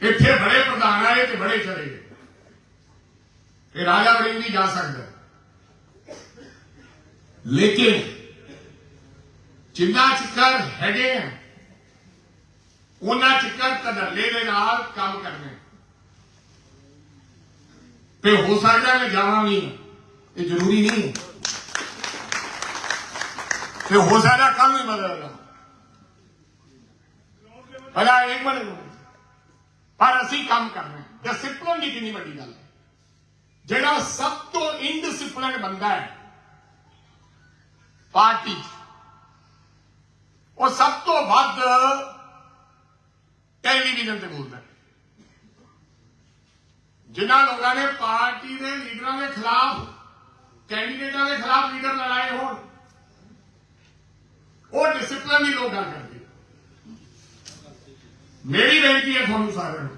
ਇੱਥੇ ਬੜੇ ਪ੍ਰਧਾਨ ਆਏ ਤੇ ਬੜੇ ਚਲੇ ਗਏ। ਇਹ ਰਾਜਾ ਵੜਿੰਗ ਵੀ ਜਾ ਸਕਦਾ। ਲੇਕਿਨ ਜਿੰਨਾ ਚਿਕਰ ਹੈਗੇ ਆ, ਉਹਨਾਂ ਚਿਕਰ ਤਦੱਲੇ ਦੇ ਨਾਲ ਕੰਮ ਕਰਨੇ। ਤੇ ਹੋ ਸਕਦਾ ਮੈਂ ਜਾਵਾਂ ਵੀ, ਇਹ ਜ਼ਰੂਰੀ ਨਹੀਂ ਤੇ ਹੋ ਸਕਦਾ ਕੱਲ ਵੀ ਬਦਲ ਭਲਾ ਇੱਕ ਮਿੰਟ ਪਰ ਅਸੀਂ ਕੰਮ ਕਰਨਾ ਡਿਸਪਲਿਨ ਦੀ ਕਿੰਨੀ ਵੱਡੀ ਗੱਲ ਹੈ। ਜਿਹੜਾ ਸਭ ਤੋਂ ਇਨਡਿਸਪਲਿਨ ਬੰਦਾ ਹੈ ਪਾਰਟੀ 'ਚ, ਉਹ ਸਭ ਤੋਂ ਵੱਧ ਟੈਲੀਵਿਜ਼ਨ ਤੇ ਬੋਲਦਾ ਹੈ। ਜਿਨ੍ਹਾਂ ਲੋਕਾਂ ਨੇ ਪਾਰਟੀ ਦੇ ਲੀਡਰਾਂ ਦੇ ਖਿਲਾਫ ਕੈਂਡੀਡੇਟਾਂ ਦੇ ਖਿਲਾਫ ਲੀਡਰ ਲੜਾਏ ਹੋਣ ਉਹ ਡਿਸਪਲਿਨ ਦੀ ਲੋਕ ਗੱਲ ਕਰਦੇ ਮੇਰੀ ਬੇਨਤੀ ਹੈ ਤੁਹਾਨੂੰ ਸਾਰਿਆਂ ਨੂੰ,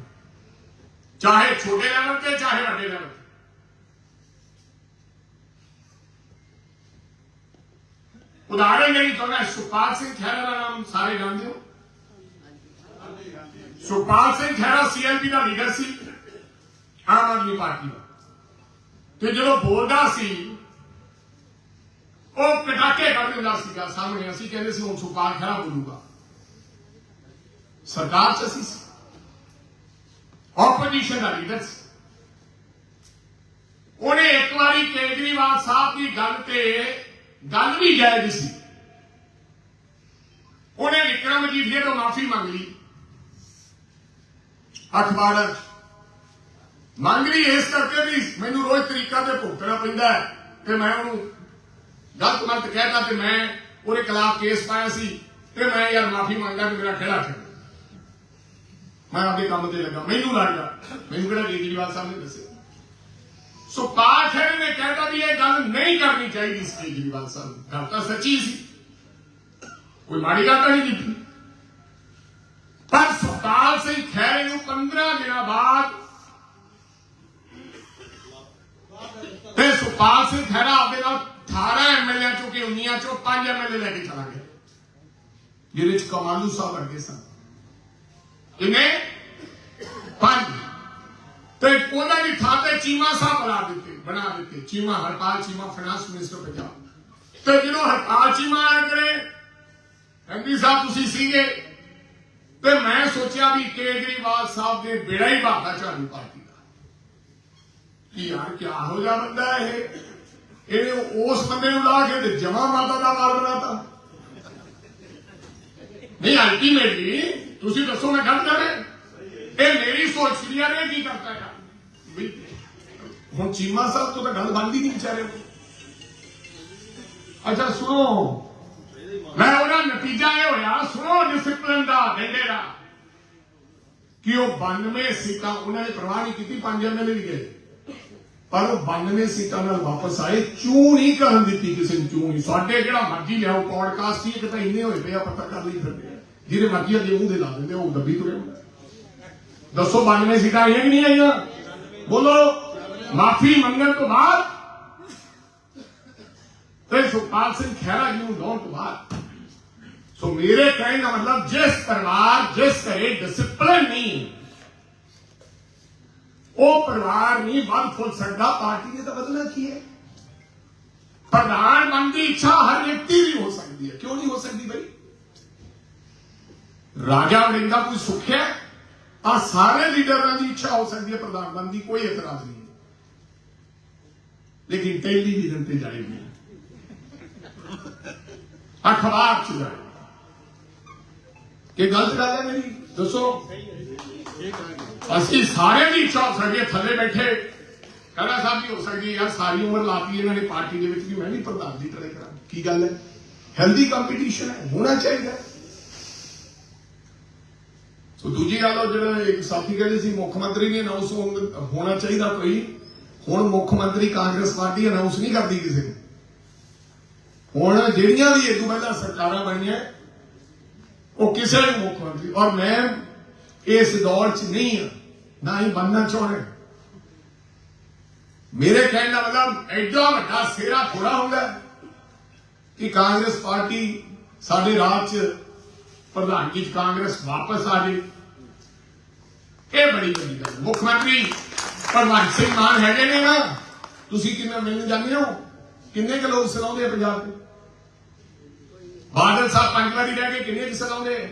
ਚਾਹੇ ਛੋਟੇ ਲੈਵਲ ਤੇ, ਚਾਹੇ ਵੱਡੇ ਲੈਵਲ ਤੇ। ਉਦਾਹਰਣ ਮੇਰੀ ਤੁਹਾਨੂੰ ਸੁਪਾਲ ਸਿੰਘ ਖਹਿਰਾ ਦਾ ਨਾਮ ਸਾਰੇ ਜਾਣਦੇ ਹੋ? ਸੁਪਾਲ ਸਿੰਘ ਖਹਿਰਾ ਸੀਐਲਪੀ ਦਾ ਲੀਡਰ ਸੀ, ਆਮ ਆਦਮੀ ਪਾਰਟੀ ਦਾ। ਤੇ ਜਦੋਂ ਬੋਲਦਾ ਸੀ ਉਹ ਪਟਾਕੇ ਕੱਢ ਦਿੰਦਾ ਸੀਗਾ ਸਾਹਮਣੇ। ਅਸੀਂ ਕਹਿੰਦੇ ਸੀ, ਹੁਣ ਸੁਪਾਲ ਖਹਿਰਾ ਬੋਲੂਗਾ ਸਰਕਾਰ ਚ ਅਸੀਂ ਸੀ। ਆਪੋਜੀਸ਼ਨ ਦਾ ਲੀਡਰ ਸੀ। ਉਹਨੇ ਇੱਕ ਵਾਰੀ ਕੇਜਰੀਵਾਲ ਸਾਹਿਬ ਦੀ ਗੱਲ ਤੇ ਗੱਲ ਵੀ ਜਾਇਜ਼ ਸੀ। ਉਹਨੇ ਵਿਕਰਮ ਮਜੀਠੀਆ ਤੋਂ ਮਾਫੀ ਮੰਗ ਲਈ। ਅਖਬਾਰਾਂ 'ਚ ਮੰਗ ਲਈ ਇਸ ਕਰਕੇ ਵੀ ਮੈਨੂੰ ਰੋਜ਼ ਤਰੀਕਾ ਤੇ ਭੁਗਤਣਾ ਪੈਂਦਾ ਹੈ ਤੇ ਮੈਂ ਉਹਨੂੰ ਗਲਤ ਮਲਤ ਕਹਿਤਾ ਤੇ ਮੈਂ ਉਹਦੇ ਖਿਲਾਫ ਕੇਸ ਪਾਇਆ ਸੀ ਤੇ ਮੈਂ ਯਾਰ ਮਾਫੀ ਮੰਗਦਾ ਕਿ ਮੇਰਾ ਖਿਹੜਾ ਛੱਡ ਮੈਂ ਆਪਦੇ ਕੰਮ ਤੇ ਲੱਗਾ। ਮੈਨੂੰ ਲੱਗਦਾ ਮੈਨੂੰ ਕਿਹੜਾ ਕੇਜਰੀਵਾਲ ਸਾਹਿਬ ਨੇ ਦੱਸਿਆ? ਸੋ ਪਾਠਰ ਨੇ ਕਹਿੰਦਾ ਵੀ ਇਹ ਗੱਲ ਨਹੀਂ ਕਰਨੀ ਚਾਹੀਦੀ ਸੀ ਕੇਜਰੀਵਾਲ ਸਾਹਿਬ ਗੱਲ ਤਾਂ ਸੱਚੀ ਸੀ। ਕੋਈ ਮਾੜੀ ਗੱਲ ਤਾਂ ਨਹੀਂ ਕੀਤੀ। ਪਰ ਸੁਖਪਾਲ ਸਿੰਘ ਖਹਿਰੇ ਨੂੰ 15 ਦਿਨਾਂ ਬਾਅਦ ਤੇ ਸੁਖਪਾਲ ਸਿੰਘ ਖਹਿਰਾ ਆਪਦੇ ਨਾਲ 18 ਐਮਐਲਏ ਚੋਂ ਕਿ 19 ਚੋਂ 5 ਐਮਐਲਏ ਲੈ ਕੇ ਚਲਾ ਗਿਆ ਜਿਹਦੇ ਚ ਕਮਾਲੂ ਸਾਹਿਬ ਵਰਗੇ ਸਨ। ਕਿੰਨੇ ਪੰਜ। ਤੇ ਉਹਨਾਂ ਦੀ ਥਾਂ ਤੇ ਚੀਮਾ ਸਾਹਿਬ ਬਣਾ ਦਿੱਤੇ ਬਣਾ ਦਿੱਤੇ। Cheema Harpal Cheema finance minister Punjab. ਤੇ ਜਦੋਂ ਹਰਪਾਲ ਚੀਮਾ ਆਇਆ ਕਰੇ ਐਮਪੀ ਸਾਹਿਬ ਤੁਸੀਂ ਸੀਗੇ, ਤੇ ਮੈਂ ਸੋਚਿਆ ਵੀ ਕੇਜਰੀਵਾਲ ਸਾਹਿਬ ਦੇ ਬੇੜਾ ਹੀ ਬਾਗਾ ਝਾੜੂ ਪਾਰਟੀ ਦਾ। ਕੀ ਯਾਰ ਕੀ ਹੋ ਜਾ ਬੰਦਾ ਇਹ? ਇਹਨੇ ਉਸ ਬੰਦੇ ਨੂੰ ਲਾ ਕੇ ਤੇ ਜਮਾ ਮਾਤਾ ਦਾ ਵਾਲ ਬਣਾਤਾ। ਨਹੀਂ ਅਲਟੀਮੇਟਲੀ ਤੁਸੀਂ ਦੱਸੋ ਮੈਂ ਗੱਲ ਕਰ ਰਿਹਾ ਇਹ ਮੇਰੀ ਸੋਚ ਸੀ ਯਾਰ, ਇਹ ਕੀ ਕਰਤਾ ਹੈ ਹੁਣ ਚੀਮਾ ਸਾਹਿਬ ਤੋਂ ਤਾਂ ਗੱਲ ਬਣਦੀ ਨਹੀਂ ਵਿਚਾਰੇ ਅੱਛਾ, ਸੁਣੋ। ਮੈਂ ਉਹਦਾ ਨਤੀਜਾ ਇਹ ਹੋਇਆ, ਸੁਣੋ ਡਿਸਪਲਿਨ ਦਾ ਡੰਡੇ ਦਾ। ਕਿ ਉਹ 92 ਸੀਟਾਂ ਉਹਨਾਂ ਨੇ ਪ੍ਰਵਾਹ ਨਹੀਂ ਕੀਤੀ, ਪੰਜ ਐਮਐਲਏ ਵੀ ਗਏ। ਪਰ ਉਹ 92 ਸੀਟਾਂ ਨਾਲ ਵਾਪਸ ਆਏ, ਚੂੰ ਨਹੀਂ ਕਰਨ ਦਿੱਤੀ ਕਿਸੇ ਨੂੰ, ਚੂੰ ਨਹੀਂ। ਸਾਡੇ ਜਿਹੜਾ ਮਰਜ਼ੀ ਲਿਆਓ ਪੋਡਕਾਸਟ ਹੀ ਇੱਕ ਤਾਂ ਇੰਨੇ ਹੋਏ ਪਏ ਆ ਪੱਤਰਕਾਰ ਲਈ ਫਿਰਦੇ ਆ। ਜਿਹਦੇ ਮਰਜ਼ੀ ਦੇ ਮੂੰਹ ਦੇ ਲਾ ਦਿੰਦੇ ਉਹ ਦੱਬੀ ਤੁਰੇ ਦੱਸੋ 92 ਸੀਟਾਂ ਆਈਆਂ ਕਿ ਨਹੀਂ ਆਈਆਂ? ਬੋਲੋ, ਮਾਫੀ ਮੰਗਣ ਤੋਂ ਬਾਅਦ? ਤੇ ਸੁਖਪਾਲ ਸਿੰਘ ਖਹਿਰਾ ਜੀ ਨੂੰ ਲਾਉਣ ਤੋਂ ਬਾਅਦ। ਸੋ ਮੇਰੇ ਕਹਿਣ ਦਾ ਮਤਲਬ, ਜਿਸ ਪਰਿਵਾਰ, ਜਿਸ ਘਰੇ ਡਿਸਪਲਿਨ ਨਹੀਂ ਉਹ ਪਰਿਵਾਰ ਨਹੀਂ ਵੱਧ ਫੁੱਲ ਸਕਦਾ, ਪਾਰਟੀ ਨੇ ਤਾਂ ਬਦਲਣਾ ਕੀ ਹੈ। ਪ੍ਰਧਾਨ ਬਣਨ ਦੀ ਇੱਛਾ ਹਰ ਵਿਅਕਤੀ ਦੀ ਹੋ ਸਕਦੀ ਹੈ। ਕਿਉਂ ਨਹੀਂ ਹੋ ਸਕਦੀ ਬਈ? ਰਾਜਾ ਵੜਿੰਗ ਕੋਈ ਸੁੱਖ ਹੈ? ਆ ਸਾਰੇ ਲੀਡਰਾਂ ਦੀ ਇੱਛਾ ਹੋ ਸਕਦੀ ਹੈ, ਪ੍ਰਧਾਨ ਬਣਨ ਦੀ, ਕੋਈ ਇਤਰਾਜ਼ ਨਹੀਂ ਲੇਕਿਨ ਟੈਲੀਵਿਜ਼ਨ ਤੇ ਜਾਏਗੀ ਅਖਬਾਰ ਚ ਜਾਏ। ਕਿ ਗਲਤ ਗੱਲ ਹੈ ਮੇਰੀ ਦੱਸੋ ਅਸੀਂ ਸਾਰਿਆਂ ਦੀ ਇੱਛਾ ਹੋ ਸਕਦੀ ਹੈ ਥੱਲੇ ਬੈਠੇ। ਕਹਿੰਦਾ ਸਾਹਿਬ ਵੀ ਹੋ ਸਕਦੀ ਯਾਰ ਸਾਰੀ ਉਮਰ ਲਾਤੀ ਇਹਨਾਂ ਨੇ ਪਾਰਟੀ ਦੇ ਵਿੱਚ ਵੀ ਮੈਂ ਵੀ ਪ੍ਰਧਾਨ ਦੀ ਟਰੇ ਕਰਾਂ। ਕੀ ਗੱਲ ਹੈ? ਹੈਲਦੀ ਕੰਪੀਟੀਸ਼ਨ ਹੈ, ਹੋਣਾ ਚਾਹੀਦਾ ਸੋ ਦੂਜੀ ਗੱਲ ਉਹ ਜਿਹੜਾ ਇੱਕ ਸਾਥੀ ਕਹਿੰਦੇ ਸੀ, ਮੁੱਖ ਮੰਤਰੀ ਨੇ ਅਨਾਉਂਸ ਹੋਣਾ ਚਾਹੀਦਾ ਕੋਈ। ਹੁਣ ਮੁੱਖ ਮੰਤਰੀ ਕਾਂਗਰਸ ਪਾਰਟੀ ਅਨਾਉਂਸ ਨਹੀਂ ਕਰਦੀ ਕਿਸੇ ਨੂੰ। ਹੁਣ ਜਿਹੜੀਆਂ ਵੀ ਇਹ ਤੋਂ ਪਹਿਲਾਂ ਸਰਕਾਰਾਂ ਬਣੀਆਂ, ਉਹ ਕਿਸੇ ਨੂੰ ਮੁੱਖ ਮੰਤਰੀ ਔਰ ਮੈਂ ਇਸ ਦੌਰ 'ਚ ਨਹੀਂ ਹਾਂ ਨਾ ਹੀ ਬਣਨਾ ਚਾਹੁੰਦਾ। ਮੇਰੇ ਕਹਿਣ ਦਾ ਮਤਲਬ ਐਡਾ ਵੱਡਾ ਸੇਰਾ ਥੋੜਾ ਹੁੰਦਾ ਕਿ ਕਾਂਗਰਸ ਪਾਰਟੀ ਸਾਡੇ ਰਾਜ 'ਚ ਪ੍ਰਧਾਨਗੀ 'ਚ ਕਾਂਗਰਸ ਵਾਪਸ ਆ ਜੇ। ਇਹ ਬੜੀ ਵੱਡੀ ਗੱਲ ਮੁੱਖ ਮੰਤਰੀ ਭਗਵੰਤ ਸਿੰਘ ਮਾਨ ਹੈਗੇ ਨੇ ਨਾ, ਤੁਸੀਂ ਕਿੰਨਾ ਮਿਲਣ ਜਾਂਦੇ ਹੋ? ਕਿੰਨੇ ਕੁ ਲੋਕ ਸਲਾਉਂਦੇ ਆ ਪੰਜਾਬ ਚ ਬਾਦਲ ਸਾਹਿਬ ਪੰਜ ਵਾਰੀ ਰਹਿ ਕੇ ਕਿੰਨੇ ਕੁ ਸਲਾਉਂਦੇ ਆ?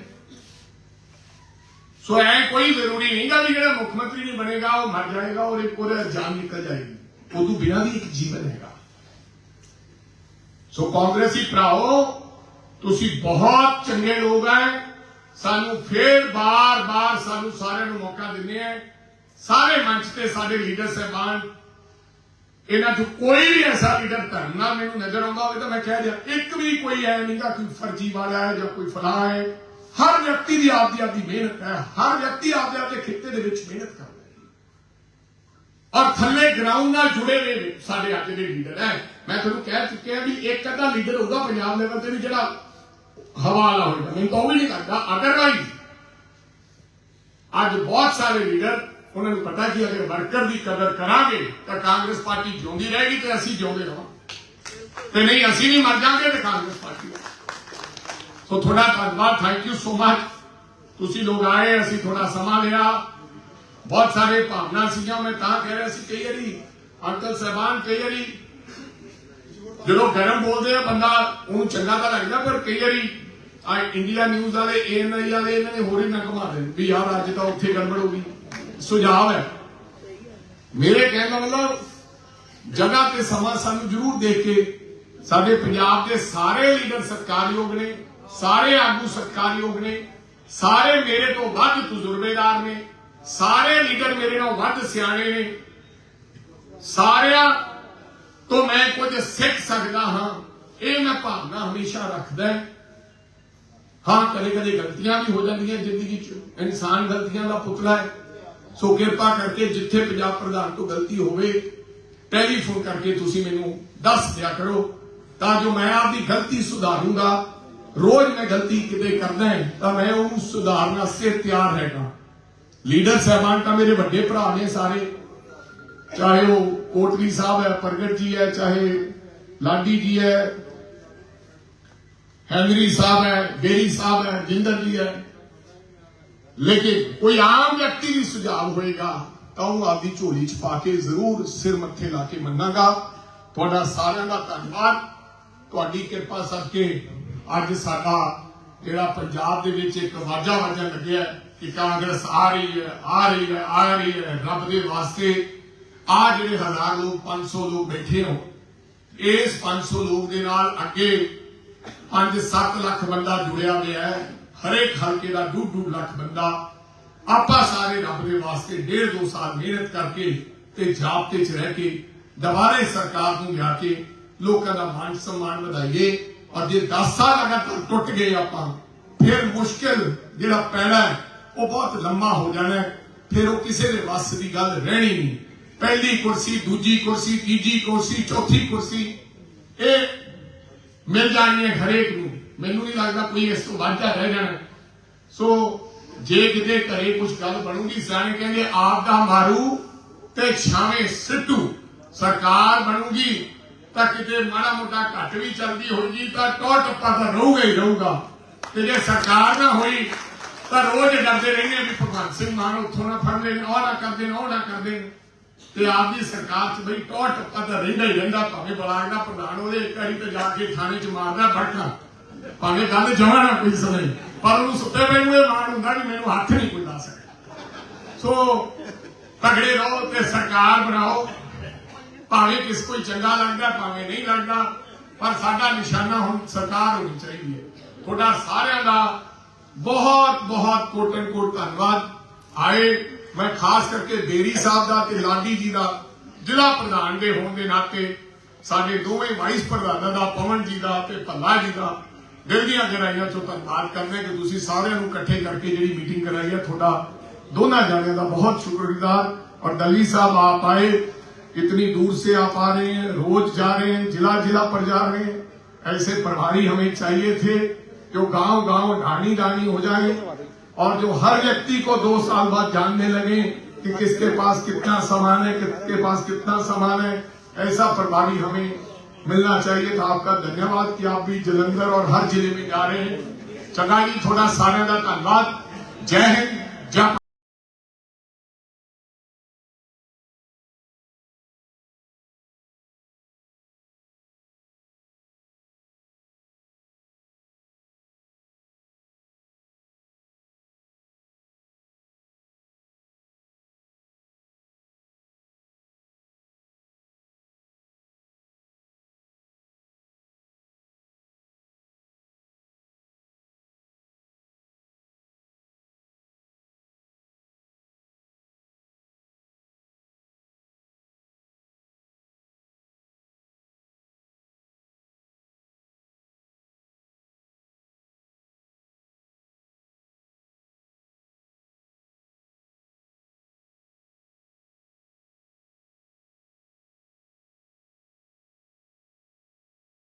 ਸੋ ਐ ਕੋਈ ਜ਼ਰੂਰੀ ਨਹੀਂ ਗਾ ਵੀ ਜਿਹੜਾ ਮੁੱਖ ਮੰਤਰੀ ਨਹੀਂ ਬਣੇਗਾ, ਉਹ ਮਰ ਜਾਏਗਾ ਔਰ ਇੱਕ ਉਹਦਾ ਜਾਨ ਨਿਕਲ ਜਾਏਗੀ। ਉਦੋਂ ਬਿਨਾਂ ਵੀ ਇੱਕ ਜੀਵਨ ਹੈਗਾ। ਸੋ ਕਾਂਗਰਸੀ ਭਰਾਓ, ਤੁਸੀਂ ਬਹੁਤ ਚੰਗੇ ਲੋਕ ਹੈ ਸਾਨੂੰ ਫੇਰ ਬਾਰ-ਬਾਰ ਸਾਨੂੰ ਸਾਰਿਆਂ ਨੂੰ ਮੌਕਾ ਦਿੰਦੇ ਆ ਸਾਰੇ ਮੰਚ ਤੇ ਸਾਡੇ ਲੀਡਰ ਸਹਿਬਾਨ, ਇਹਨਾਂ ਚੋਂ ਕੋਈ ਵੀ ਐਸਾ ਲੀਡਰ ਧਰਨਾ ਮੈਨੂੰ ਨਜ਼ਰ ਆਉਂਦਾ ਹੋਵੇ ਤਾਂ ਮੈਂ ਕਹਿ ਦਿਆਂ, ਇੱਕ ਵੀ ਕੋਈ ਐ ਨਹੀਂਗਾ ਕੋਈ ਫਰਜ਼ੀ ਵਾਲਾ ਹੈ ਜਾਂ ਕੋਈ ਫਲਾਹ ਹੈ। ਹਰ ਵਿਅਕਤੀ ਦੀ ਆਪਦੀ ਆਪਦੀ ਮਿਹਨਤ ਹੈ, ਹਰ ਵਿਅਕਤੀ ਆਪਦੇ ਆਪਦੇ ਖੇਤੇ ਦੇ ਵਿੱਚ ਮਿਹਨਤ ਕਰਦਾ ਔਰ ਥੱਲੇ ਗਰਾਊਂਡ ਨਾਲ ਜੁੜੇ ਹੋਏ ਸਾਡੇ ਅੱਜ ਦੇ ਲੀਡਰ ਹੈ। ਮੈਂ ਤੁਹਾਨੂੰ ਕਹਿ ਚੁੱਕਿਆ ਵੀ ਇੱਕ ਅੱਧਾ ਲੀਡਰ ਹੋਊਗਾ ਪੰਜਾਬ ਲੈਵਲ ਤੇ ਵੀ ਜਿਹੜਾ ਹਵਾਲਾ ਹੋਏਗਾ। ਮੈਨੂੰ ਤਾਂ ਉਹ ਵੀ ਨਹੀਂ ਕਰਦਾ ਅਦਰਵਾਈਜ਼ ਅੱਜ ਬਹੁਤ ਸਾਰੇ ਲੀਡਰ ਉਹਨਾਂ ਨੂੰ ਪਤਾ ਕਿ ਅਗਰ ਵਰਕਰ ਦੀ ਕਦਰ ਕਰਾਂਗੇ ਤਾਂ ਕਾਂਗਰਸ ਪਾਰਟੀ ਜਿਉਂਦੀ ਰਹੇਗੀ ਤੇ ਅਸੀਂ ਜਿਉਂਦੇ ਰਹਾਂਗੇ। ਤੇ ਨਹੀਂ, ਅਸੀਂ ਨਹੀਂ ਮਰ ਜਾਾਂਗੇ ਤੇ ਕਾਂਗਰਸ ਪਾਰਟੀ ਸੋ ਤੁਹਾਡਾ ਧੰਨਵਾਦ ਥੈਂਕ ਯੂ ਸੋ ਮਚ ਤੁਸੀਂ ਲੋਕ ਆਏ, ਅਸੀਂ ਥੋੜਾ ਸਮਾਂ ਲਿਆ। ਬਹੁਤ ਸਾਰੇ ਭਾਵਨਾ ਸੀਗੀਆਂ, ਮੈਂ ਤਾਂ ਕਹਿ ਰਿਹਾ ਸੀ, ਕਈ ਵਾਰੀ ਅੰਕਲ ਸਾਹਿਬਾਨ, ਕਈ ਵਾਰੀ ਜਦੋਂ ਗਰਮ ਬੋਲਦੇ ਆ, ਬੰਦਾ ਉਹਨੂੰ ਚੰਗਾ ਤਾਂ ਲੱਗਦਾ, ਪਰ ਕਈ ਵਾਰੀ ਆ ਇੰਡੀਆ ਨਿਊਜ਼ ਵਾਲੇ ਏਐਨਆਈ ਵਾਲੇ, ਇਹਨਾਂ ਨੇ ਹੋਰ ਹੀ ਨਾ ਘੁਮਾ ਦੇ ਵੀ ਯਾਰ, ਅੱਜ ਤਾਂ ਉੱਥੇ ਗੜਬੜ ਹੋ ਗਈ। ਸੁਝਾਅ ਹੈ। ਮੇਰੇ ਕਹਿਣ ਦਾ ਮਤਲਬ, ਜਗ੍ਹਾ ਤੇ ਸਮਾਂ ਸਾਨੂੰ ਜ਼ਰੂਰ ਦੇਖ ਕੇ ਸਾਡੇ ਪੰਜਾਬ ਦੇ ਸਾਰੇ ਲੀਡਰ ਸਤਿਕਾਰਯੋਗ ਨੇ ਸਾਰੇ ਆਗੂ ਸਤਿਕਾਰਯੋਗ ਨੇ, ਸਾਰੇ ਮੇਰੇ ਤੋਂ ਵੱਧ ਤਜਰਬੇਦਾਰ ਨੇ, ਸਾਰੇ ਲੀਡਰ ਮੇਰੇ ਨਾਲੋਂ ਵੱਧ ਸਿਆਣੇ ਨੇ। ਸਾਰਿਆਂ ਤੋਂ ਮੈਂ ਕੁਝ ਸਿੱਖ ਸਕਦਾ ਹਾਂ, ਇਹ ਮੈਂ ਭਾਵਨਾ ਹਮੇਸ਼ਾ ਰੱਖਦਾ ਹਾਂ। ਹਾਂ ਕਦੇ ਕਦੇ ਗਲਤੀਆਂ ਵੀ ਹੋ ਜਾਂਦੀਆਂ ਜ਼ਿੰਦਗੀ 'ਚ। ਇਨਸਾਨ ਗਲਤੀਆਂ ਦਾ ਪੁਤਲਾ ਹੈ। ਸੋ ਕਿਰਪਾ ਕਰਕੇ ਜਿੱਥੇ ਪੰਜਾਬ ਪ੍ਰਧਾਨ ਤੋਂ ਗਲਤੀ ਹੋਵੇ, ਟੈਲੀਫੋਨ ਕਰਕੇ ਤੁਸੀਂ ਮੈਨੂੰ ਦੱਸ ਦਿਆ ਕਰੋ, ਤਾਂ ਜੋ ਮੈਂ ਆਪਦੀ ਗਲਤੀ ਸੁਧਾਰੂੰਗਾ। ਰੋਜ਼ ਮੈਂ ਗਲਤੀ ਕਿਤੇ ਕਰਦਾ ਤਾਂ ਮੈਂ ਉਹਨੂੰ ਸੁਧਾਰਨ ਵਾਸਤੇ ਤਿਆਰ ਹੈਗਾ। ਲੀਡਰ ਸਹਿਬਾਨ ਤਾਂ ਮੇਰੇ ਵੱਡੇ ਭਰਾ ਨੇ ਸਾਰੇ। ਚਾਹੇ ਉਹ ਕੋਟਲੀ ਸਾਹਿਬ ਹੈ, ਪ੍ਰਗਟ ਜੀ ਹੈ, ਚਾਹੇ ਲਾਡੀ ਜੀ ਹੈ, ਹੈਨਰੀ ਸਾਹਿਬ ਹੈ, ਬੇਰੀ ਸਾਹਿਬ ਹੈ, ਜਿੰਦਰ ਜੀ ਹੈ। ਲੇਕਿਨ ਕੋਈ ਆਮ ਵਿਅਕਤੀ ਵੀ ਸੁਝਾਅ ਹੋਏਗਾ, ਤਾਂ ਉਹ ਆਪਦੀ ਝੋਲੀ 'ਚ ਪਾ ਕੇ ਜ਼ਰੂਰ ਸਿਰ ਮੱਥੇ ਲਾ ਕੇ ਮੰਨਾਂਗਾ। ਤੁਹਾਡਾ ਸਾਰਿਆਂ ਦਾ ਧੰਨਵਾਦ। ਤੁਹਾਡੀ ਕਿਰਪਾ ਸਦਕੇ ਅੱਜ ਸਾਡਾ ਜਿਹੜਾ ਪੰਜਾਬ ਦੇ ਵਿੱਚ ਇੱਕ ਵਾਜਾ ਵਾਜਾ ਲੱਗਿਆ ਕਿ ਕਾਂਗਰਸ ਆ ਰਹੀ ਹੈ, ਆ ਰਹੀ ਹੈ, ਆ ਰਹੀ ਹੈ, ਰੱਬ ਦੇ ਵਾਸਤੇ। ਆ ਜਿਹੜੇ ਹਜ਼ਾਰ ਲੋਕ 500 ਲੋਕ ਬੈਠੇ ਹੋ, ਇਸ 500 ਲੋਕ ਦੇ ਨਾਲ ਅੱਗੇ 5-7 ਲੱਖ ਬੰਦਾ ਜੁੜਿਆ ਹੋਇਆ ਹੈ। ਹਰੇਕ ਹਲਕੇ ਦਾ ਡੂਢ ਡੂਢ ਲੱਖ ਬੰਦਾ। ਆਪਾਂ ਸਾਰੇ ਰੱਬ ਦੇ ਵਾਸਤੇ ਡੇਢ ਦੋ ਸਾਲ ਮਿਹਨਤ ਕਰਕੇ ਤੇ ਜਾਬਤੇ 'ਚ ਰਹਿ ਕੇ ਦੁਬਾਰੇ ਸਰਕਾਰ ਨੂੰ ਲਿਆ ਕੇ ਲੋਕਾਂ ਦਾ ਮਾਨ ਸਨਮਾਨ ਵਧਾਈਏ। ਔਰ ਜੇ 10 ਸਾਲ ਅਗਰ ਟੁੱਟ ਗਏ ਆਪਾਂ, ਫਿਰ ਮੁਸ਼ਕਿਲ ਜਿਹੜਾ ਪੈਣਾ ਉਹ ਬਹੁਤ ਲੰਮਾ ਹੋ ਜਾਣਾ ਫਿਰ ਉਹ ਕਿਸੇ ਦੇ ਵੱਸ ਦੀ ਗੱਲ ਰਹਿਣੀ ਨਹੀਂ। ਪਹਿਲੀ ਕੁਰਸੀ, ਦੂਜੀ ਕੁਰਸੀ, ਤੀਜੀ ਕੁਰਸੀ, ਚੌਥੀ ਕੁਰਸੀ, ਇਹ ਮਿਲ ਜਾਣੀ ਹੈ ਹਰੇਕ ਨੂੰ। ਮੈਨੂੰ ਨਹੀਂ ਲੱਗਦਾ ਕੋਈ ਇਸ ਤੋਂ ਵਾਧਾ ਰਹਿ ਜਾਣਾ। ਸੋ ਜੇ ਕਿਤੇ ਘਰੇ ਕੁਝ ਗੱਲ ਬਣੂਗੀ, ਸਿਆਣੇ ਕਹਿੰਦੇ, ਆਪ ਦਾ ਮਾਰੂ ਤੇ ਛਾਵੇਂ ਸਿੱਟੂ। ਸਰਕਾਰ ਬਣੂਗੀ। ਤਾਂ ਕਿਤੇ ਮਾੜਾ ਮੋਟਾ ਘੱਟ ਵੀ ਚੱਲਦੀ ਹੋਊਗੀ, ਤਾਂ ਟੋਹ ਟੱਪਾ ਤਾਂ ਰਹੂਗਾ ਹੀ ਰਹੂਗਾ। ਤੇ ਜੇ ਸਰਕਾਰ ਨਾ ਹੋਈ, ਤਾਂ ਰੋਜ਼ ਡਰਦੇ ਰਹਿੰਦੇ ਵੀ ਭਗਵੰਤ ਸਿੰਘ ਮਾਨ ਉੱਥੋਂ ਨਾ ਫੜ ਲੈਣ, ਉਹ ਨਾ ਕਰ ਉਹ ਨਾ ਕਰ ਦੇਣ। ਤੇ ਆਪਦੀ ਸਰਕਾਰ 'ਚ ਬਈ ਟੋ ਟੱਪਾ ਤਾਂ ਰਹਿੰਦਾ ਹੀ ਰਹਿੰਦਾ, ਭਾਵੇਂ ਬਲਾਕ ਦਾ ਪ੍ਰਧਾਨ ਉਹਦੇ ਇੱਕ ਵਾਰੀ ਤੇ ਜਾ ਕੇ ਥਾਣੇ 'ਚ ਮਾਰਦਾ ਭੜਕਾ ਭਾਵੇਂ ਗੱਲ ਜਮਾ ਨਾ ਕੋਈ ਸਮਝ ਪਰ ਉਹਨੂੰ ਸੁੱਤੇ ਪਏ ਨੂੰ ਇਹ ਮਾਣ ਹੁੰਦਾ ਵੀ ਮੈਨੂੰ ਹੱਥ ਨਹੀਂ ਕੋਈ ਲਾ ਸਕਦਾ ਸੋ ਤਗੜੇ ਰਹੋ ਤੇ ਸਰਕਾਰ ਬਣਾਓ। ਭਾਵੇਂ ਕਿਸ ਕੋਈ ਚੰਗਾ ਲੱਗਦਾ ਭਾਵੇਂ ਨਹੀਂ ਲੱਗਦਾ ਪਰ ਸਾਡਾ ਨਿਸ਼ਾਨਾ ਹੁਣ ਸਰਕਾਰ ਹੋਣੀ ਚਾਹੀਦੀ ਹੈ। ਤੁਹਾਡਾ ਸਾਰਿਆਂ ਦਾ ਬਹੁਤ ਬਹੁਤ ਕੋਟਨ ਕੋਟ ਧੰਨਵਾਦ। ਆਏ, ਮੈਂ ਖਾਸ ਕਰਕੇ ਦੇਰੀ ਸਾਹਿਬ ਦਾ ਤੇ ਲਾਡੀ ਜੀ ਦਾ ਜ਼ਿਲ੍ਹਾ ਪ੍ਰਧਾਨ ਦੇ ਹੋਣ ਦੇ ਨਾਤੇ, ਸਾਡੇ ਦੋਵੇਂ ਵਾਈਸ ਪ੍ਰਧਾਨਾਂ ਦਾ, ਪਵਨ ਜੀ ਦਾ ਤੇ ਭੱਲਾ ਜੀ ਦਾ, ਦਿਲ ਦੀਆਂ ਗਹਿਰਾਈਆਂ ਚੋਂ ਧੰਨਵਾਦ ਕਰਦੇ ਕਿ ਤੁਸੀਂ ਸਾਰਿਆਂ ਨੂੰ ਇਕੱਠੇ ਕਰਕੇ ਜਿਹੜੀ ਮੀਟਿੰਗ ਕਰਾਈ ਹੈ, ਤੁਹਾਡਾ ਦੋਨਾਂ ਜਾਣਿਆਂ ਦਾ ਬਹੁਤ ਸ਼ੁਕਰਗੁਜ਼ਾਰ। ਔਰ ਦਲੀ ਸਾਹਿਬ, ਆਪ ਆਏ इतनी दूर से आप आ रहे हैं, रोज जा रहे हैं जिला जिला पर जा रहे हैं। ऐसे प्रभारी हमें चाहिए थे जो गाँव गाँव ढाणी ढाणी हो जाए और जो हर व्यक्ति को दो साल बाद जानने लगे कि किसके पास कितना सामान है, किसके पास कितना सामान है। ऐसा प्रभारी हमें मिलना चाहिए था। आपका धन्यवाद कि आप भी जलंधर और हर ज़िले में जा रहे हैं। चंगा जी थोड़ा सारे का धन्यवाद जय हिंद, जय